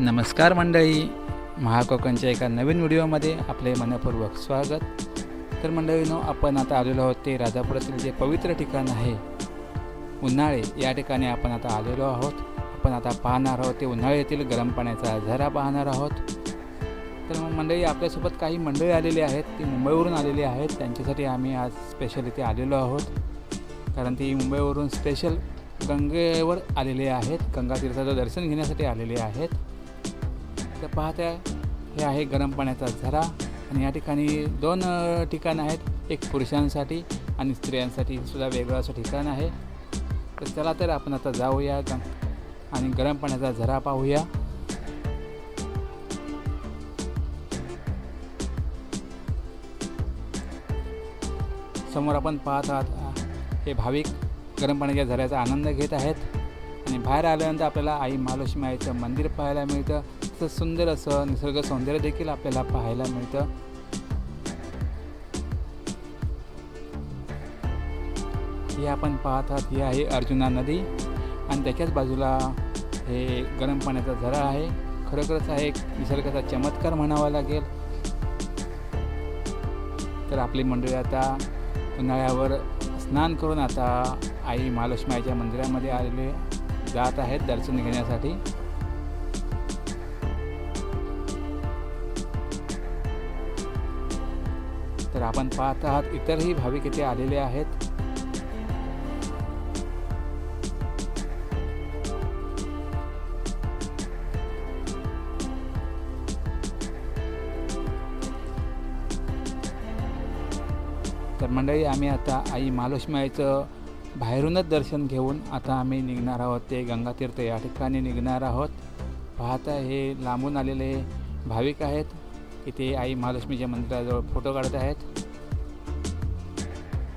नमस्कार मंडळी. महाकोकणच्या एका नवीन व्हिडिओमध्ये आपले मनपूर्वक स्वागत. तर मंडळीनो आपण आता आलेलो आहोत ते राजापुरातील जे पवित्र ठिकाण आहे उन्हाळे. या ठिकाणी आपण आता आलेलो आहोत. आपण आता पाहणार आहोत ते उन्हाळे येथील गरम पाण्याचा झरा पाहणार आहोत. तर मग मंडळी आपल्यासोबत काही मंडळी आलेली आहेत. ती मुंबईवरून आलेली आहेत. त्यांच्यासाठी आम्ही आज स्पेशल इथे आलेलो आहोत. कारण ती मुंबईवरून स्पेशल गंगेवर आलेले आहेत. गंगा तीर्थाचं दर्शन घेण्यासाठी आलेले आहेत. तर पाहत्या हे आहे गरम पाण्याचा झरा आणि या ठिकाणी दोन ठिकाणं आहेत. एक पुरुषांसाठी आणि स्त्रियांसाठी सुद्धा वेगळं असं ठिकाण आहे. तर चला तर आपण आता जाऊया. आणि गरम पाण्याचा झरा पाहूया. समोर आपण पाहत आहात हे भाविक गरम पाण्याच्या झऱ्याचा आनंद घेत आहेत. आणि बाहेर आल्यानंतर आपल्याला आई महालक्ष्मी आईचं मंदिर पाहायला मिळतं. तसं सुंदर असं निसर्ग सौंदर्य देखील आपल्याला पाहायला मिळतं. हे आपण पाहत आहात ही आहे अर्जुना नदी. आणि त्याच्याच बाजूला हे गरम पाण्याचा झरा आहे. खरोखरच हा एक निसर्गाचा चमत्कार म्हणावा लागेल. तर आपली मंडळी आता उन्हाळ्यावर स्नान करून आता आई महालक्ष्मी आईच्या मंदिरामध्ये आलेले जात आहेत दर्शन घेण्यासाठी. तर आपण पाहत आहात इतरही भाविक इथे आलेले आहेत. तर मंडळी आम्ही आता आई महालक्ष्मी आईचं बाहेरूनच दर्शन घेऊन आता आम्ही निघणार आहोत. ते गंगातीर्थ या ठिकाणी निघणार आहोत. पाहता हे लांबून आलेले भाविक आहेत. इथे आई महालक्ष्मीच्या मंदिराजवळ फोटो काढत आहेत.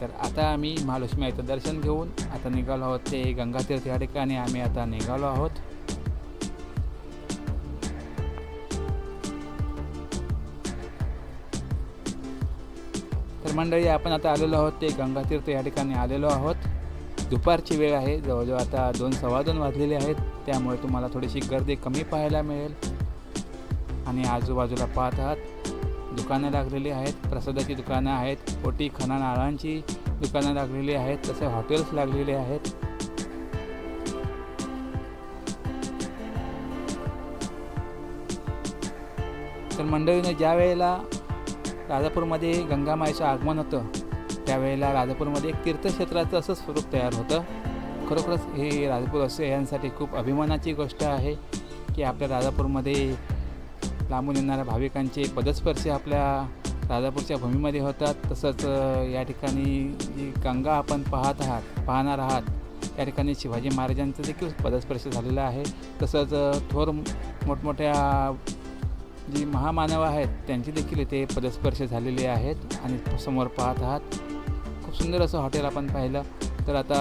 तर आता आम्ही महालक्ष्मी आईचं दर्शन घेऊन आता निघालो आहोत. ते गंगातीर्थ या ठिकाणी आम्ही आता निघालो आहोत. तर मंडळी आपण आता आलेलो आहोत. ते गंगातीर्थ या ठिकाणी आलेलो आहोत. दुपारची वेळ आहे. जवळजवळ आता दोन सव्वा दोन वाजलेले आहेत. त्यामुळे तुम्हाला थोडीशी गर्दी कमी पाहायला मिळेल. आणि आजूबाजूला पाहत आहात दुकानं लागलेली आहेत. प्रसादाची दुकानं आहेत. पोटी खणा नारळांची दुकानं लागलेली आहेत. तसे हॉटेल्स लागलेले आहेत. तर मंडळीने ज्या वेळेला राजापूरमध्ये गंगामाईचं आगमन होतं त्यावेळेला राजापूरमध्ये एक तीर्थक्षेत्राचं असं स्वरूप तयार होतं. खरोखरच हे राजापूर असे यांसाठी खूप अभिमानाची गोष्ट आहे की आपल्या राजापूरमध्ये लांबून येणाऱ्या भाविकांचे पदस्पर्श आपल्या राजापूरच्या भूमीमध्ये होतात. तसंच या ठिकाणी जी गंगा आपण पाहत आहात पाहणार आहात त्या ठिकाणी शिवाजी महाराजांचं देखील पदस्पर्श झालेला आहे. तसंच थोर मोठमोठ्या जी महामानव आहेत त्यांची देखील इथे पदस्पर्श झालेले आहेत आणि समोर पाहत आहात. खूप सुंदर असं हॉटेल आपण पाहिलं. तर आता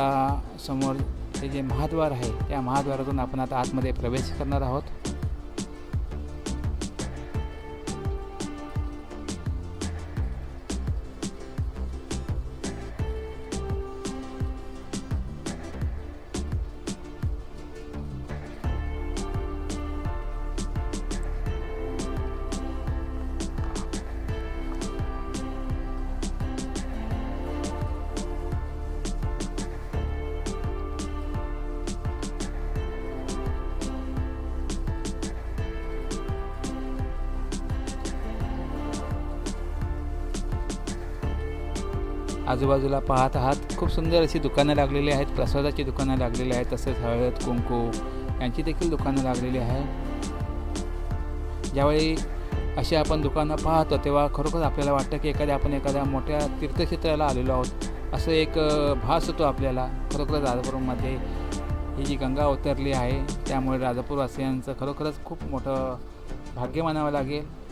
समोर हे जे महाद्वार आहे त्या महाद्वारातून आपण आता आतमध्ये प्रवेश करणार आहोत. आजूबाजूला पाहत आहात. खूप सुंदर अशी दुकानं लागलेली आहेत. प्रसादाची दुकानं लागलेली आहेत. तसेच हळद कुंकू यांची देखील दुकानं लागलेली आहे. ज्यावेळी अशी आपण दुकानं पाहतो तेव्हा खरोखर आपल्याला वाटतं की एखाद्या आपण एखाद्या मोठ्या तीर्थक्षेत्राला आलेलो आहोत. असं एक भास होतो आपल्याला. खरोखरच राजापूरमध्ये ही जी गंगा उतरली आहे त्यामुळे राजापूरवासियांचं खरोखरच खूप मोठं भाग्य मानावं लागेल.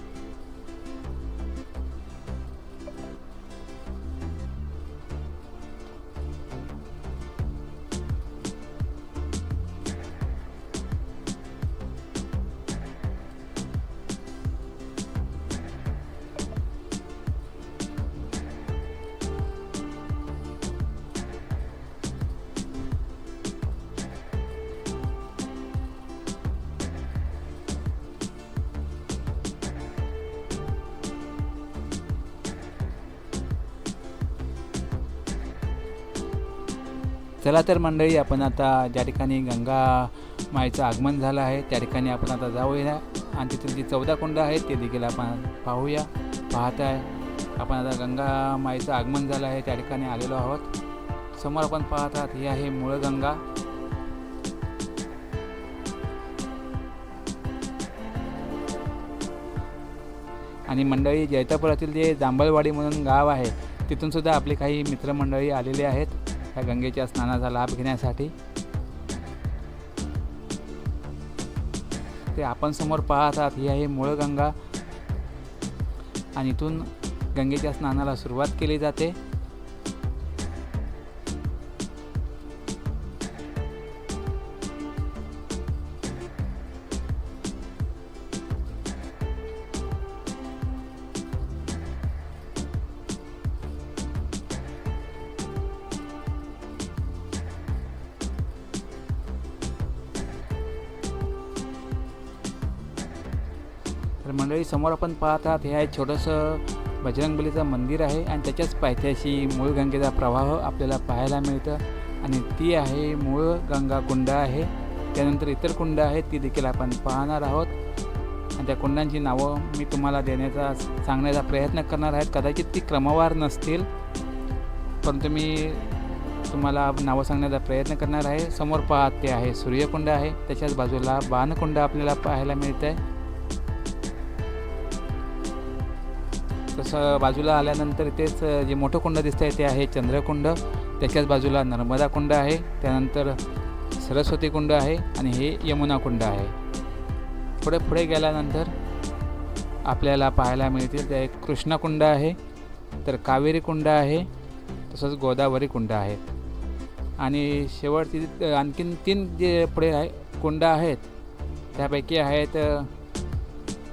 चला तर मंडळी आपण आता ज्या ठिकाणी गंगा माईचं आगमन झालं आहे त्या ठिकाणी आपण आता जाऊया. आणि तिथून जी चौदा कुंड आहेत ते देखील आपण पाहूया पाहत आहे. आपण आता गंगा माईचं आगमन झालं आहे त्या ठिकाणी आलेलो आहोत. समोर आपण पाहत आहात ही आहे मूळ गंगा. आणि मंडळी जैतापुरातील जे जांभळवाडी म्हणून गाव आहे तिथून सुद्धा आपले काही मित्रमंडळी आलेले आहेत. ह्या गंगेच्या स्नानाचा लाभ घेण्यासाठी. ते आपण समोर पाहतात ही आहे मूळ गंगा. आणि इथून गंगेच्या स्नानाला सुरुवात केली जाते. समोर आपण पाहत आहात हे आहे छोटंसं बजरंगबलीचं मंदिर आहे आणि त्याच्याच पायथ्याशी मूळ गंगेचा प्रवाह आपल्याला पाहायला मिळतं. आणि ती आहे मूळ गंगा कुंड आहे. त्यानंतर इतर कुंड आहेत ती देखील आपण पाहणार आहोत. आणि त्या कुंडांची नावं मी तुम्हाला देण्याचा सांगण्याचा प्रयत्न करणार आहेत कदाचित ती क्रमवार नसतील परंतु मी तुम्हाला नावं सांगण्याचा प्रयत्न करणार आहे. समोर पाहत ते आहे सूर्यकुंड आहे. त्याच्याच बाजूला बाणकुंड आपल्याला पाहायला मिळतं आहे तसं बाजूला आल्यानंतर इथेच जे मोठं कुंड दिसतं आहे ते आहे चंद्रकुंड. त्याच्याच बाजूला नर्मदा कुंड आहे. त्यानंतर सरस्वती कुंड आहे आणि हे यमुना कुंड आहे. पुढे पुढे गेल्यानंतर आपल्याला पाहायला मिळतील ते एक कृष्णकुंड आहे तर कावेरी कुंड आहे तसंच गोदावरी कुंड आहे. आणि शेवटची आणखीन तीन जे पुढे आहे कुंड आहेत त्यापैकी आहेत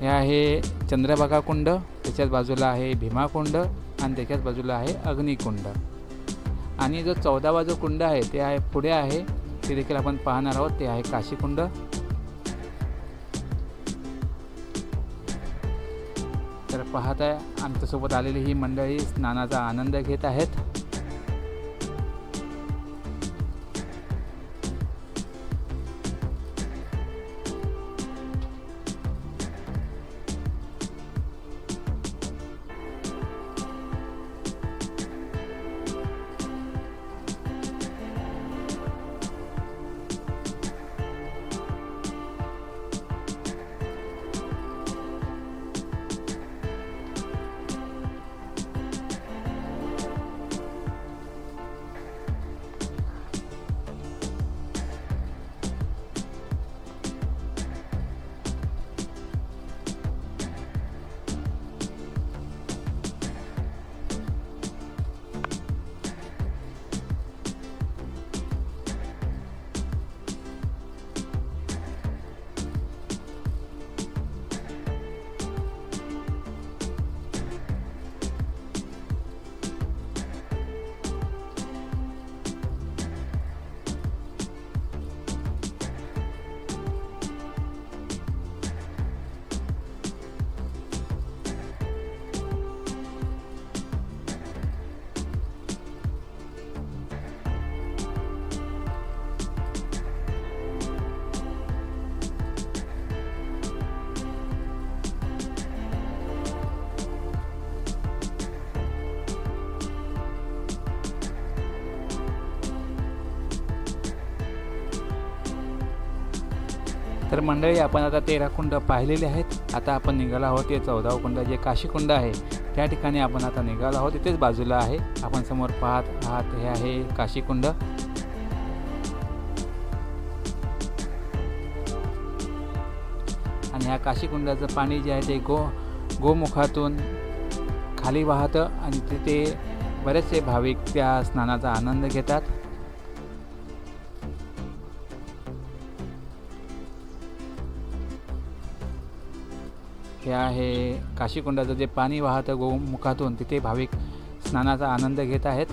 हे आहे चंद्रभागा कुंड त्याच्याच बाजूला आहे भीमाकुंड आणि त्याच्याच बाजूला आहे अग्निकुंड आणि जो चौदावा जो कुंड आहे ते आहे पुढे आहे ते देखील आपण पाहणार आहोत ते आहे काशीकुंड तर पाहत आहे आमच्यासोबत आलेली ही मंडळी स्नानाचा आनंद घेत आहेत. तर मंडळी आपण आता तेरा कुंड पाहिलेले आहेत. आता आपण निघालो आहोत ते चौदाव कुंड जे काशीकुंड आहे. त्या ठिकाणी आपण आता निघालो आहोत. तिथेच बाजूला आहे. आपण समोर पाहत आहात हे आहे काशीकुंड आणि ह्या काशीकुंडाचं पाणी जे आहे ते गो गोमुखातून खाली वाहतं. आणि तिथे बरेचसे भाविक त्या स्नानाचा आनंद घेतात. हे आहे काशीकुंडाचं जे पाणी वाहतं गोमुखातून तिथे भाविक स्नानाचा आनंद घेत आहेत.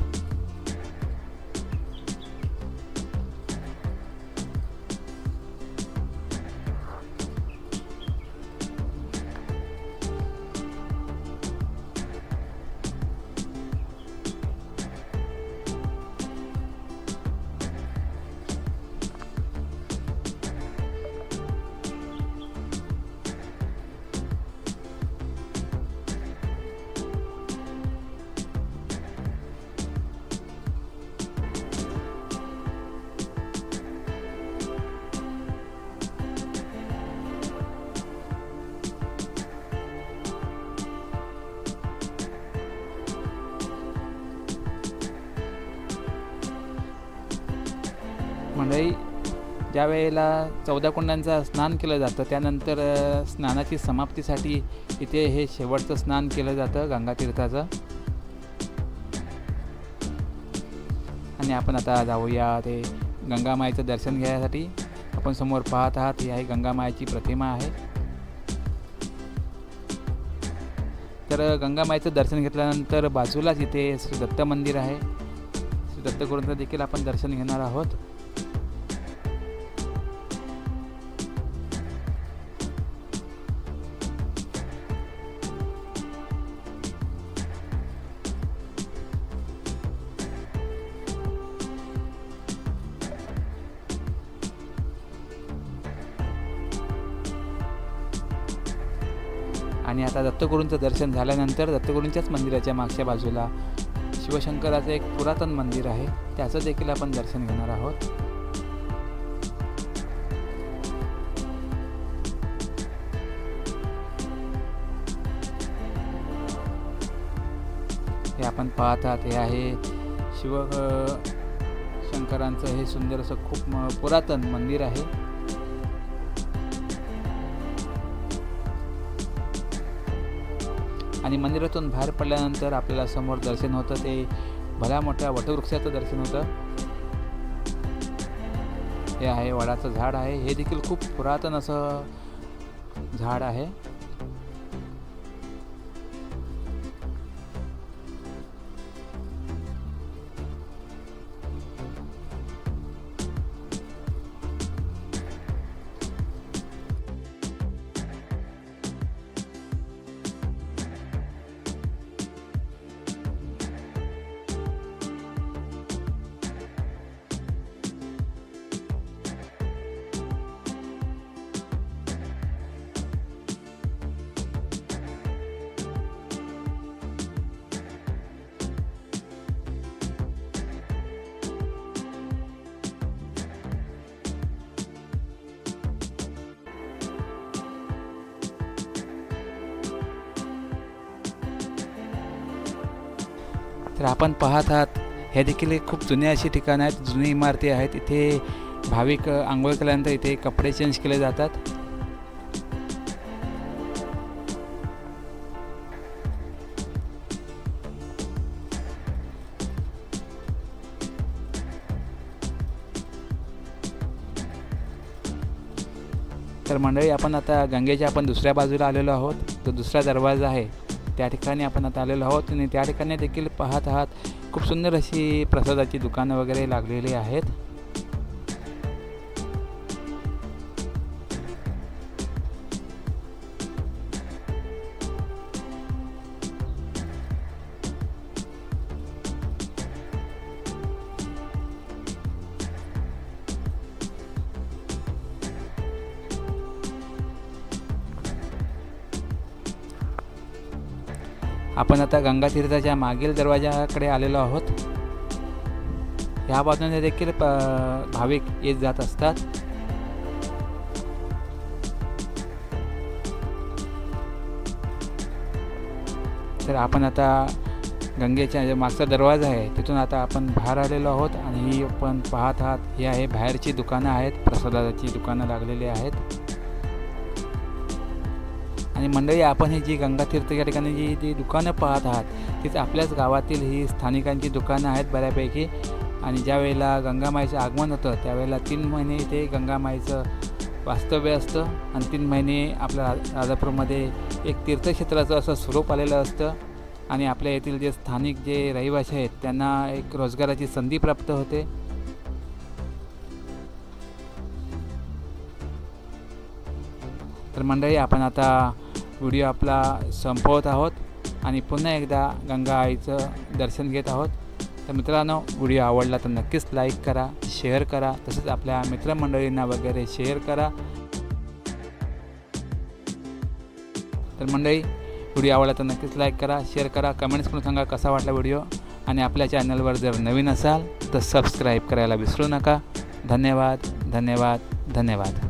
ज्या वेळेला चौदा कुंडांचा स्नान केलं जातं त्यानंतर स्नानाची समाप्तीसाठी इथे हे शेवटचं स्नान केलं जातं गंगातीर्थाचं. आणि आपण आता जाऊया ते गंगामाईचं दर्शन घेण्यासाठी आपण समोर पाहत आहात ही आहे गंगामाईची प्रतिमा आहे. तर गंगामाईचं दर्शन घेतल्यानंतर बाजूलाच इथे श्री दत्त मंदिर आहे. श्री दत्तगुरूंचं देखील आपण दर्शन घेणार आहोत. आणि आता दत्तगुरूंचं दर्शन झाल्यानंतर दत्तगुरूंच्याच मंदिराच्या मागच्या बाजूला शिवशंकराचं एक पुरातन मंदिर आहे. त्याचं देखील आपण दर्शन घेणार आहोत. हे आपण पाहत आहात हे आहे शिव शंकरांचं हे सुंदर असं खूप पुरातन मंदिर आहे. आणि मंदिरातून बाहेर पडल्यानंतर आपल्याला समोर दर्शन होतं ते भल्या मोठ्या वटवृक्षाचं दर्शन होतं. हे आहे वडाचं झाड आहे. हे देखील खूप पुरातन असं झाड आहे. तर आपण पाहत आहात. हे देखील एक खूप जुने अशी ठिकाणं आहेत जुनी इमारती आहेत. इथे भाविक आंघोळ केल्यानंतर इथे कपडे चेंज केले जातात. तर मंडळी आपण आता गंगेच्या आपण दुसऱ्या बाजूला आलेलो आहोत. तो दुसरा दरवाजा आहे. त्या ठिकाणी आपण आता आलेलो आहोत आणि त्या ठिकाणी देखील पाहत आहात खूप सुंदर अशी प्रसादाची दुकानं वगैरे लागलेली आहेत. आता गंगातीर्थाच्या मागील दरवाजाकडे आलेलो आहोत. ह्या बाजूने देखील प- भाविक येत जात असतात. तर आपण आता गंगेच्या जे मागचा दरवाजा आहे तिथून आता आपण बाहेर आलेलो आहोत आणि ही आपण पाहत आहात ही आहे बाहेरची दुकानं आहेत प्रसादाची दुकानं लागलेली आहेत. आणि मंडळी आपण ही जी गंगातीर्थ या ठिकाणी जी जी दुकानं पाहत आहात तीच आपल्याच गावातील ही स्थानिकांची दुकानं आहेत बऱ्यापैकी. आणि ज्यावेळेला गंगामाईचं आगमन होतं त्यावेळेला तीन महिने इथे गंगामाईचं वास्तव्य असतं आणि तीन महिने आपल्या राजापूरमध्ये एक तीर्थक्षेत्राचं असं स्वरूप आलेलं असतं. आणि आपल्या येथील जे स्थानिक जे रहिवासी आहेत त्यांना एक रोजगाराची संधी प्राप्त होते. तर मंडळी आपण आता व्हिडिओ आपला संपवत आहोत आणि पुन्हा एकदा गंगा आईचं दर्शन घेत आहोत. तर मित्रांनो व्हिडिओ आवडला तर नक्कीच लाईक करा शेअर करा तसेच आपल्या मित्रमंडळींना वगैरे शेअर करा. तर मंडळी व्हिडिओ आवडला तर नक्कीच लाईक करा शेअर करा कमेंट्स करून सांगा कसा वाटला व्हिडिओ. आणि आपल्या चॅनलवर जर नवीन असाल तर सबस्क्राईब करायला विसरू नका. धन्यवाद धन्यवाद धन्यवाद.